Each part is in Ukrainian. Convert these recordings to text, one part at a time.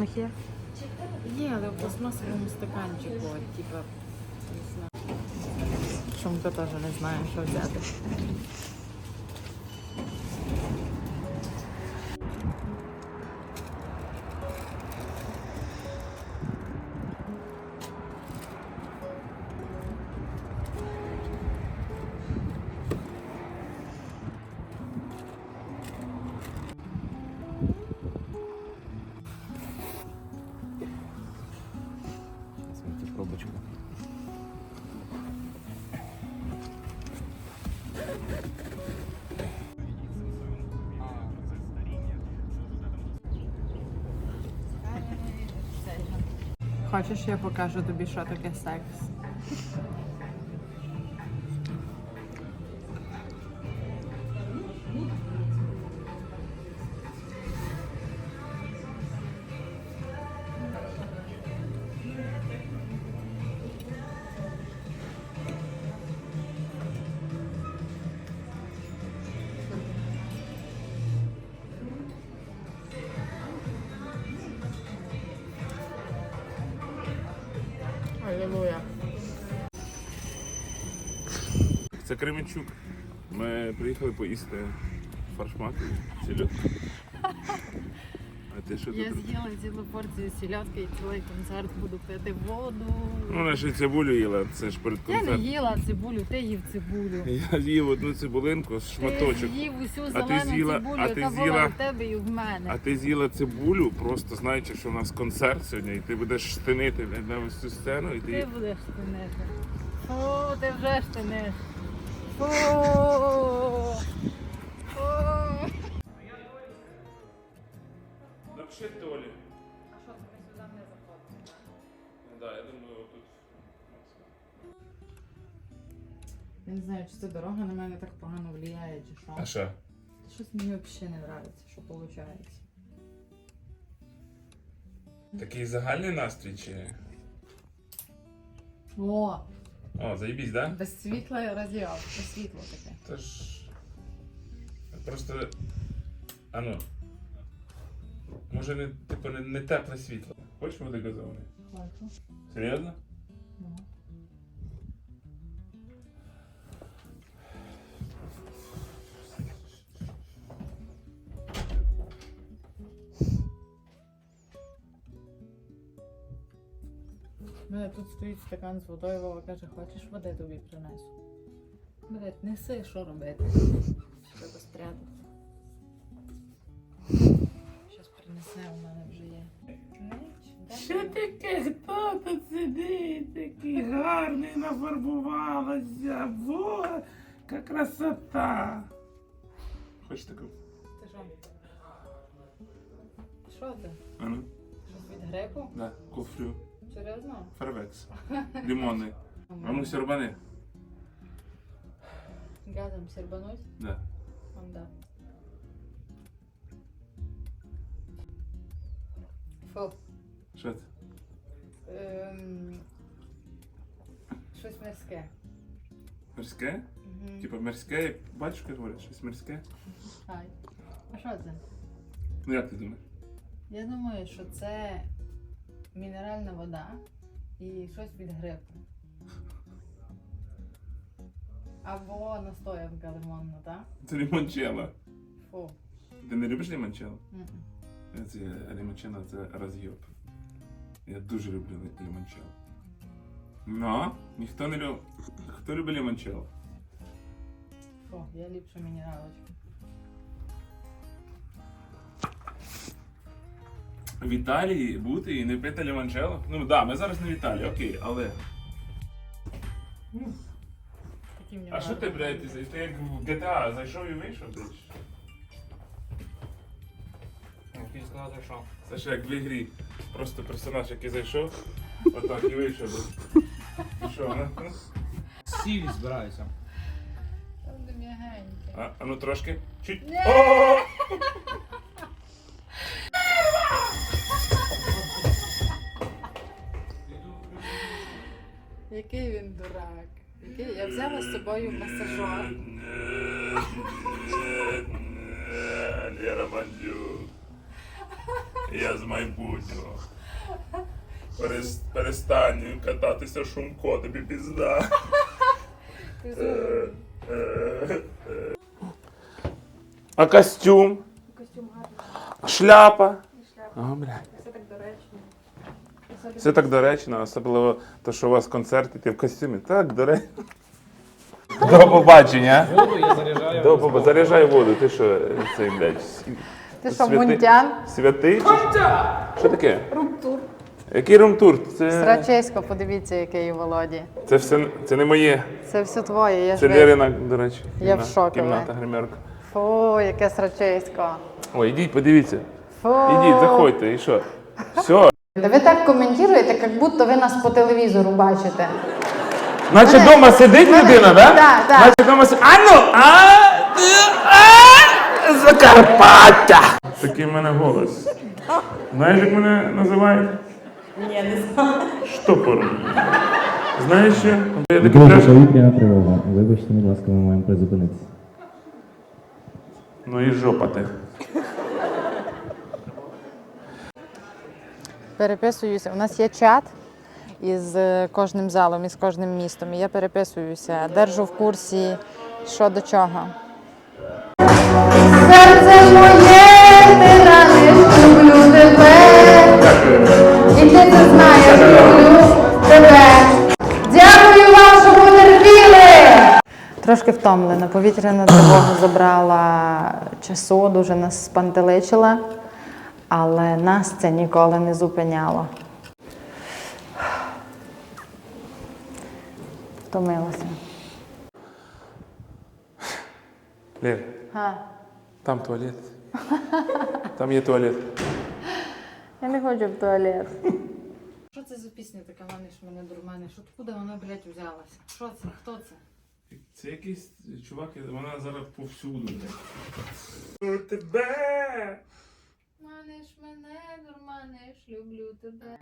них є? Є, але в пластмасовому стаканчику, типа, не знаю. Шумка теж не знає, що взяти. Хочеш, я покажу тобі, що таке секс? Кременчук. Ми приїхали поїсти фаршмак і. А ти що Я тут? з'їла цілу порцію сільотки і цілий концерт буду пити воду. Ну, вона ще цибулю їла, це ж перед Я не концертом. їла цибулю, ти їв цибулю. Я з'їв одну цибулинку, Ти шматочок. з'їв усю зелену з'їла- цибулю, а ти яка була з'їла- в тебе і в мене. А ти з'їла цибулю, просто знаючи, що у нас концерт сьогодні, і ти будеш штинити блядь, на ось цю сцену, і Ти ти. будеш штинити. Фу, ти вже штиниш. Напиши Толі. А що, ми сюди не заходимо? Да, я думаю, тут. Я не знаю, чи ця дорога на мене так погано впливає, чи що. А що? Щось мені взагалі не подобається, що виходить. Такий загальний настрій чи. О, О, заебись, да? без світла радіал, без світло таке. Тож. Просто. Ану. Може не, типу, не, не тепле світло. Хочеш води газованої? Хочу. Серйозно? Ну. У мене тут стоїть стакан з водою, Вова каже, хочеш води тобі принесу. Блять, неси, що робити. Треба спрятати. Щас принесе, у мене вже є. Що таке? Хто тут сидить? Такий гарний нафарбувалася. Во, яка красота. Хочеш таку? Ти що? Що ти? Ану. Від греку? Да, кофлю. Серйозно? Фервекс. Лимонний. А ну сірбани? Газом сербануть? Да. Он да. Фу. Що це? Ем... Щось морське. Морське? Угу. Типа морське, як батюшка говорить, щось морське? Ай. А що це? Ну як ти думаєш? Я думаю, що це мінеральна вода і щось від грипу. Або настоянка лимонна, так? Це лімончелло. Фу. Ти не любиш лімончелло? Мгм. Це лімончелло це роз'єб. Я дуже люблю лі- лімончелло. Ну, ніхто не любить. Хто любить лімончелло? Фу, я ліпше мінералочку. В Італії бути і не пити лімончелло? Ну так, да, ми зараз не в Італії, окей, але. А що ти, блядь, ти, ти як в GTA зайшов і вийшов? Ж? Ти сказав, що? Це ж як в ігрі. Просто персонаж, який зайшов, отак і вийшов. І що, ну? Сіві збираюся. Там де м'ягеньке. А, а ну трошки. Чуть. О! Який він дурак. Який? Я взяла з собою масажер. Лера Бандюк. Я з майбутнього. Перестань кататися шумко, тобі пізда. А костюм? Костюм гарний, Шляпа? шляпа. О, блядь. Все так доречно. Все так доречно, особливо те, що у вас концерт, і ти в костюмі. Так, доречно. До побачення. Воду я заряджаю. До побачення. Заряджай воду, ти що, цей, блядь, Ти що, мунтян? святий? чи- Що таке? Румтур. Який румтур? Це, Срачесько, подивіться, який у Володі. це все, це не моє. Це все твоє, я ж Це Лерина, до речі. Я в шокі, Кімната, гримерка. Фу, яке срачесько. Ой, ідіть, подивіться. Фу. Ідіть, заходьте, і що? Все. Ви так коментуєте, як будто ви нас по телевізору бачите. Наче Мене- вдома сидить мене- людина, да? Да, да. Наче вдома сидить. А ну! А! а! Закарпаття! Такий в мене голос. Знаєш, як мене називають? Ні, не знаю. Штопором. Знаєш що? Я такий повітряна тривога. Вибачте, будь ласка, ми маємо призупинитися. Ну і жопа ти. Переписуюся. У нас є чат із е, кожним залом, із кожним містом. І я переписуюся, держу в курсі, що до чого. Серце моє, ти раниш, люблю тебе. І ти це знаєш, люблю тебе. Дякую вам, що потерпіли! Трошки втомлена. Повітряна тривога забрала часу, дуже нас спантеличила, але нас це ніколи не зупиняло. Втомилася. Га. там туалет. Там є туалет. Я не хочу в туалет. Що це за пісня така маниш мене дурманиш? Откуда вона, блядь, взялася? Що це? Хто це? Це якийсь чувак, вона зараз повсюду. Тебе! Маниш мене, дурманиш, люблю тебе.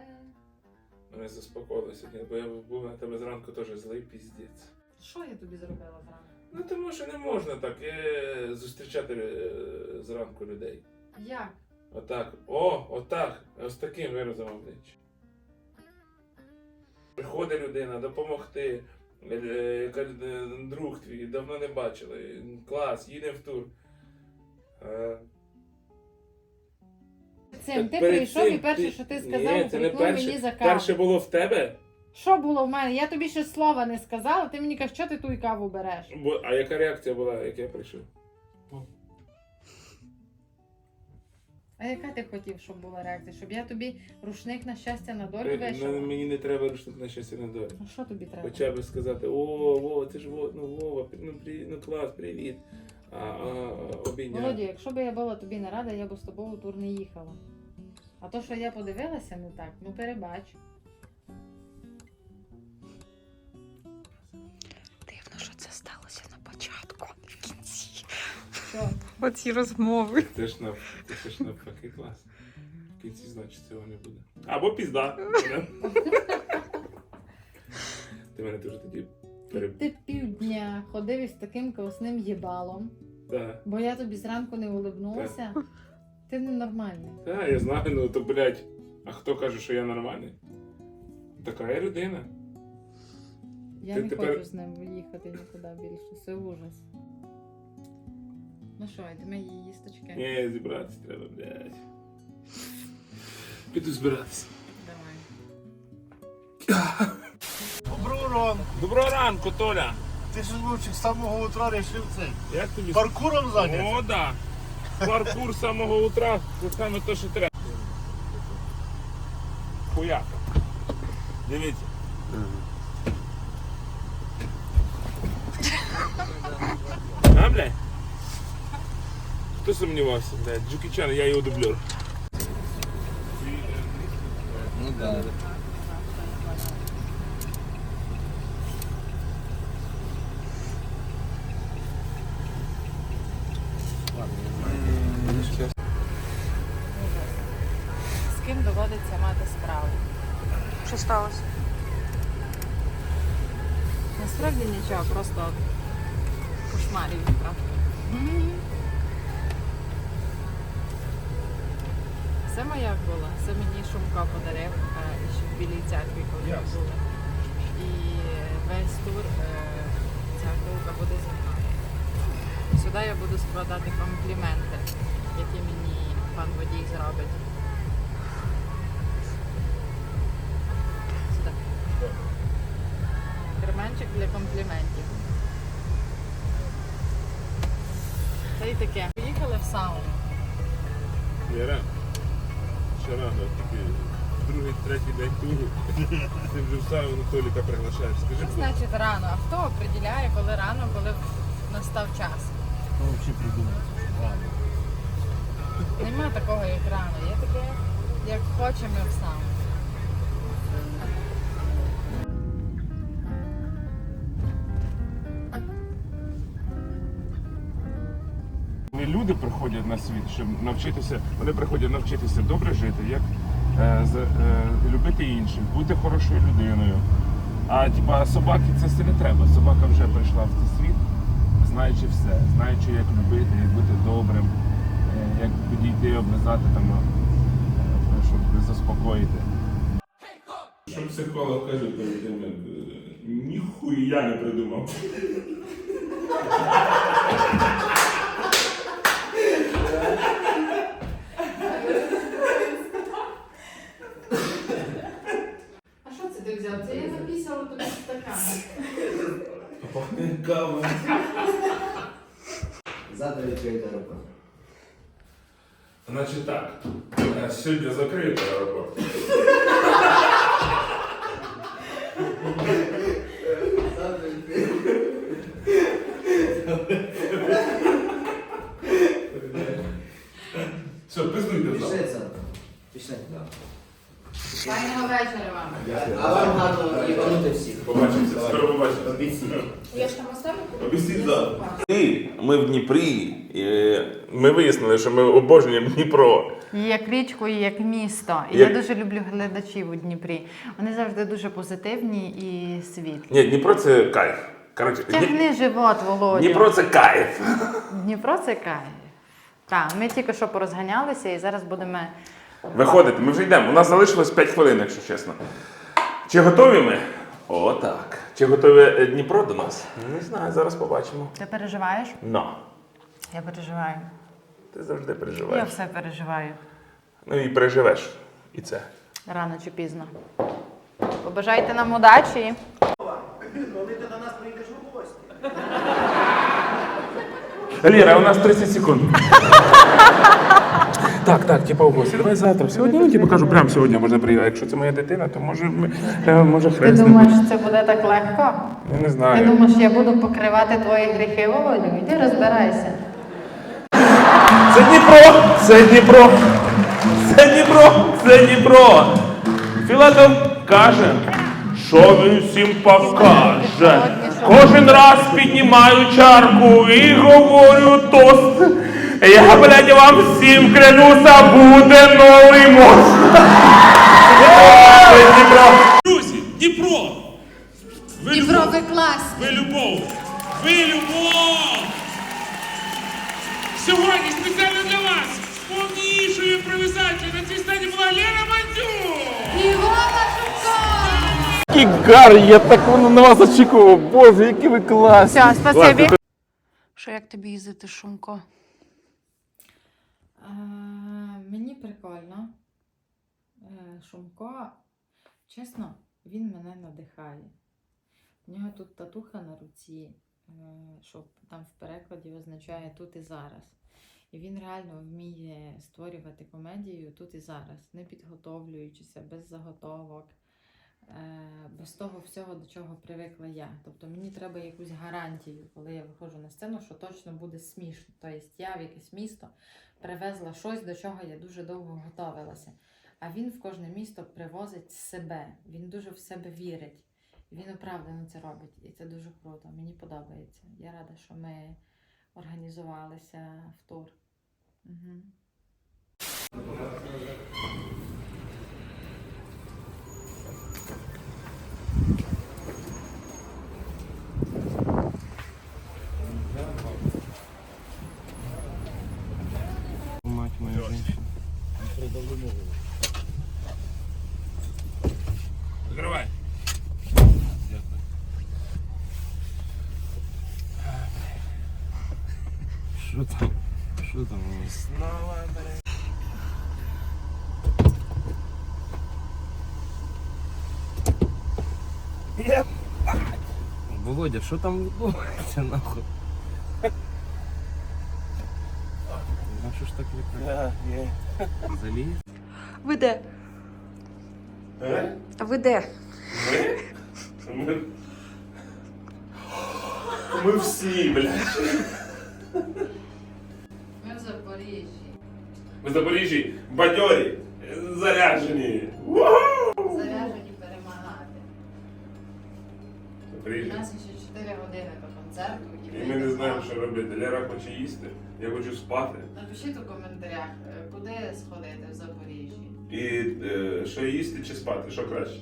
Мене заспокоїло сьогодні, бо я був на тебе зранку теж злий піздець. Що я тобі зробила зранку? Ну тому що не можна так е, зустрічати е, зранку людей. Як? Отак. О, отак. Ось таким виразом обличчя. Приходить людина допомогти. е, е, Друг твій, давно не бачили. Клас, їдемо в тур. Е, Цим ти перед прийшов цим і перше, ти- що ти Ні, сказав, це не упрекнув перше. мені за каву. Перше було в тебе, Що було в мене? Я тобі ще слова не сказала, ти мені кажеш, що ти ту і каву береш? бо, а яка реакція була, як я прийшов? А яка ти хотів, щоб була реакція? Щоб я тобі рушник на щастя на долю Е, Мені не треба рушник на щастя на долю. Ну що тобі треба? Хоча б сказати, о, Вова, це ж Вова, ну Вова, ну, при, ну клас, привіт. Обійняти. Володю, якщо б я була тобі не рада, я б з тобою в тур не їхала. А то, що я подивилася не так, ну перебач. Дивно, що це сталося на початку, в кінці. Що? Оці розмови. Це ж нав... це ж навпаки клас. В кінці, значить, цього не буде. Або пізда. Ти мене дуже тоді переб... Ти півдня ходив із таким колосним їбалом, Так, бо я тобі зранку не улибнулася. Ти ненормальний. так, я знаю, ну то, блядь, а хто каже, що я нормальний? Така я людина. Я Ти не тепер- хочу з ним їхати нікуди більше. Це ужас. Ну що, йдемо її їсточки? Ні, зібратися треба, блядь. Піду збиратися. Давай. Доброго ранку. Доброго ранку, Толя. Ти ж Лучик, з самого утра рішив цей. Як тобі? Паркуром зайнятися? О, да. Паркур з самого утра, це саме те, що треба. Хуяка. Дивіться. А, блядь? Хто сумнівався, блядь? Джекі Чан, я його дублер. Ну да. Сталося? Насправді нічого, просто кошмарів вітра. Це моя була. Це мені Шумко подарив е, ще в Білій церкві, коли ми були. І весь тур е, ця вилка буде зі мною. Сюди я буду складати компліменти, які мені пан водій зробить. Керменчик для компліментів. Та й таке. Поїхали в сауну. Віра, ще рано, тільки другий, третій день туру. Ти вже в сауну Толіка приглашаєш. Скажи, Що значить рано? А хто определяє, коли рано, коли настав час? Хто взагалі придумав? Ладно. Нема такого, як рано. Є таке, як хочемо в сауну. Не люди приходять на світ, щоб навчитися, вони приходять навчитися добре жити, як е, е, любити інших, бути хорошою людиною. А типа собаки це все не треба. Собака вже прийшла в цей світ, знаючи все, знаючи, як любити, як бути добрим, е, як підійти, облизати там, е, щоб заспокоїти. Що психолог каже тим, як ніхуя не придумав. Кава. Завтра відкриєте аеропорт. Значить так, е, сьогодні закрито аеропорт. Завтра відкриєте. Все, пиздуйте Пішли завтра. завтра. Пішли. Файного вечора вам. А вам гарно їбанути всіх. Побачимося, скоро побачимося. Я ж там оставлю? Обіцяй завтра. І ми в Дніпрі. і Ми вияснили, що ми обожнюємо Дніпро. І як річку, і як місто. І Як- я дуже люблю глядачів у Дніпрі. Вони завжди дуже позитивні і світлі. Ні, Дніпро це кайф. Коротше, Дні- Тягни живот, Володя. Дніпро це кайф. Дніпро це кайф. Так, ми тільки що порозганялися і зараз будемо. Виходите, ми вже йдемо. У нас залишилось 5 хвилин, якщо чесно. Чи готові ми? О, так. Чи готові е, Дніпро до нас? Не знаю, зараз побачимо. Ти переживаєш? Но. Я переживаю. Ти завжди переживаєш. Я все переживаю. Ну і переживеш. І це. Рано чи пізно. Побажайте нам удачі. Ліра, у нас 30 секунд. Так, так, типа в гості. Давай завтра. Сьогодні, ну, типу, кажу, прямо сьогодні можна приїхати. Якщо це моя дитина, то може, ми, е, може Ти хрест. думаєш, це буде так легко? Я не Ти знаю. думаєш, я буду покривати твої гріхи, Володю? Іди розбирайся. Це Дніпро! Це Дніпро! Це Дніпро! Це Дніпро! Філатов каже, що він всім покаже. Кожен раз піднімаю чарку і говорю тост. Я, блядь, вам всім клянуся, буде новий мост. Друзі, Дніпро! Ви Дніпро, любов! ви класні. Ви любов! Ви любов! Сьогодні спеціально для вас повнішою імпровізацією на цій сцені була Лена Мандзюк! І Вова Шумко! Кігар, я так на вас очікував. Боже, які ви класні. Все, спасибі. Що як тобі їздити, Шумко? А, мені прикольно. Е, Шумко, чесно, він мене надихає. У нього тут татуха на руці, е, що там в перекладі означає тут і зараз. І він реально вміє створювати комедію тут і зараз, не підготовлюючися, без заготовок, е, без того всього, до чого привикла я. Тобто мені треба якусь гарантію, коли я виходжу на сцену, що точно буде смішно. Тобто я в якесь місто привезла щось, до чого я дуже довго готувалася. А він в кожне місто привозить себе. Він дуже в себе вірить. Він оправдано це робить. І це дуже круто. Мені подобається. Я рада, що ми організувалися в тур. Угу. Що там? Що там у нас? Володя, що там відбувається нахуй? Ну що ж так лякає? Заліз? Ви де? А ви де? Ми, ми всі, блядь. В Запоріжжі бадьорі, заряджені. Заряжені перемагати. У нас ще 4 години до концерту. І ми не знаємо, що робити. Лера хоче їсти, я хочу спати. Напишіть у коментарях, е, куди сходити в Запоріжжі. І е, що їсти чи спати, що краще?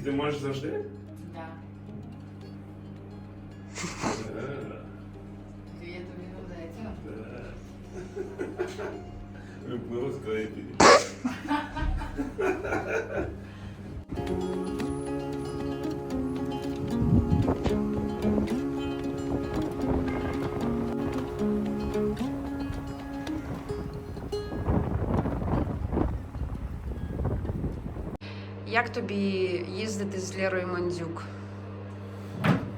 Їсти можеш завжди? Да. Як тобі їздити з Лерою Мандзюк?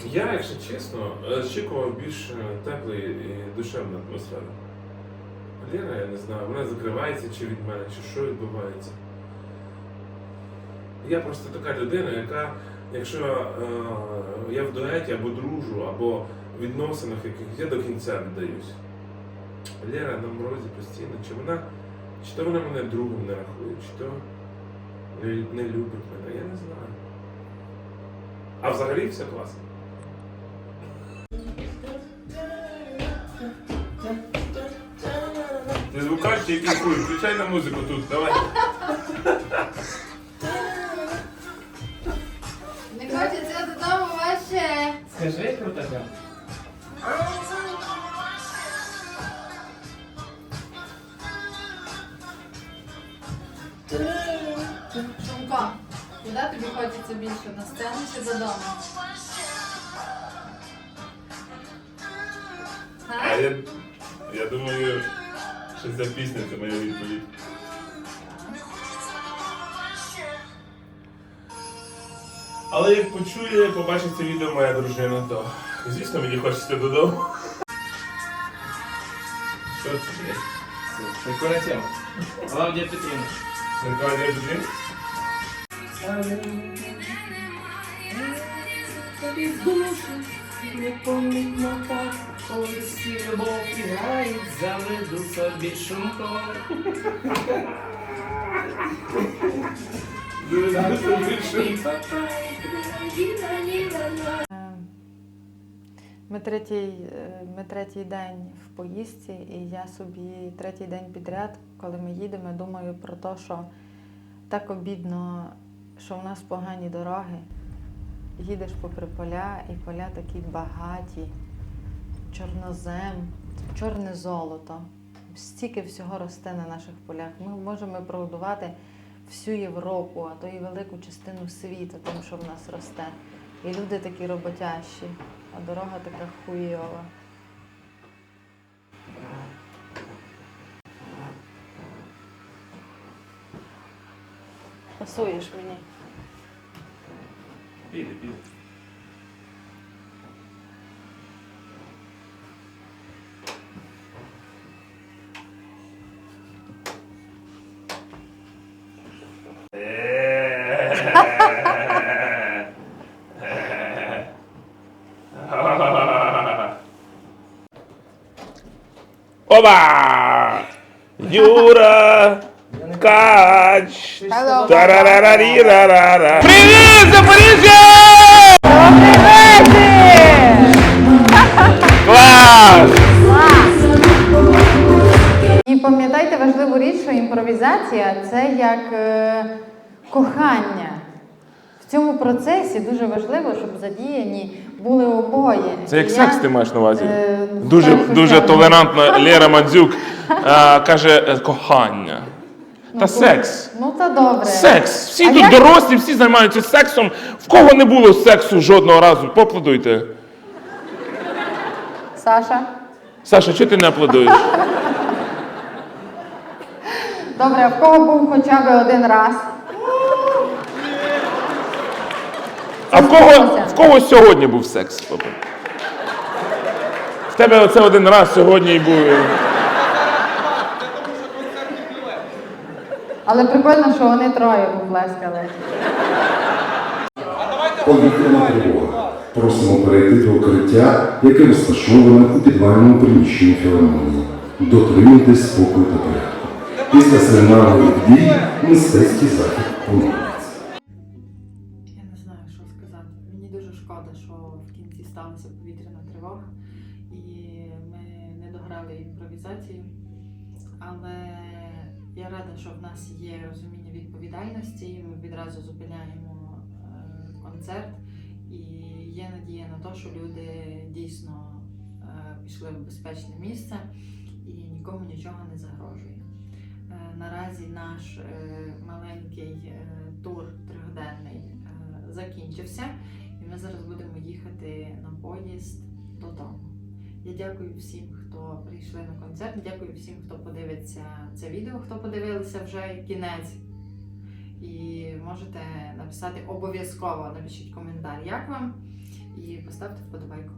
Я, якщо чесно, очікував більш е, теплої і душевної атмосфери. Лера, я не знаю, вона закривається чи від мене, чи що відбувається. Я просто така людина, яка, якщо е, я в дуеті або дружу, або в відносинах якихось, я до кінця віддаюсь. Лера на морозі постійно, чи вона, чи то вона мене другом не рахує, чи то не, не любить мене, я не знаю. А взагалі все класно. Ти звукач чи який хуй? Включай на музику тут, давай. Але як почує, побачить це відео моя дружина, то звісно мені хочеться додому. Що це, блядь? Прикольна тема. Клавдія Петрівна. Це Клавдія Петрівна? Непомітно так, коли всі любов грають, заведу собі шумко. Ми третій, е, ми третій день в поїздці, і я собі третій день підряд, коли ми їдемо, думаю про те, що так обідно, що в нас погані дороги. Їдеш попри поля, і поля такі багаті, чорнозем, чорне золото. Стільки всього росте на наших полях. Ми можемо прогодувати всю Європу, а то і велику частину світу, тому що в нас росте. І люди такі роботящі, а дорога така хуйова. Пасуєш мені. Піде, піде. Оба! Юра! Кач! Привіт, Запоріжжя! Клас! І пам'ятайте важливу річ, що імпровізація це як е, кохання. В цьому процесі дуже важливо, щоб задіяні були обоє. Це як І секс ти маєш на увазі? е, Дуже, дуже толерантна Лера Мадзюк е, каже е, кохання. Та секс. Ну та добре. Секс. Всі А тут як- дорослі, всі займаються сексом. В кого не було сексу жодного разу? Поаплодуйте. Саша. Саша, чого ти не аплодуєш? Добре, а в кого був хоча б один раз? А в кого, в кого сьогодні був секс? Папа? В тебе оце один раз сьогодні і був. Але прикольно, що вони троє поплескали. Повітряна тривога. Просимо перейти до укриття, яке розташоване у підвальному приміщенні філармонії. Дотримуйтесь спокою та порядку. Після сигналу дій мистецький захід поновлюється. Не дограли імпровізацію. Але я рада, що в нас є розуміння відповідальності, ми відразу зупиняємо е, концерт. І є надія на те, що люди дійсно е, пішли в безпечне місце і нікому нічого не загрожує. Е, Наразі наш маленький тур трьохденний закінчився, і ми зараз будемо їхати на поїзд додому. Я дякую всім, хто прийшли на концерт. Дякую всім, хто подивиться це відео, хто подивилися вже кінець. І можете написати обов'язково, напишіть коментар, як вам, і поставте вподобайку.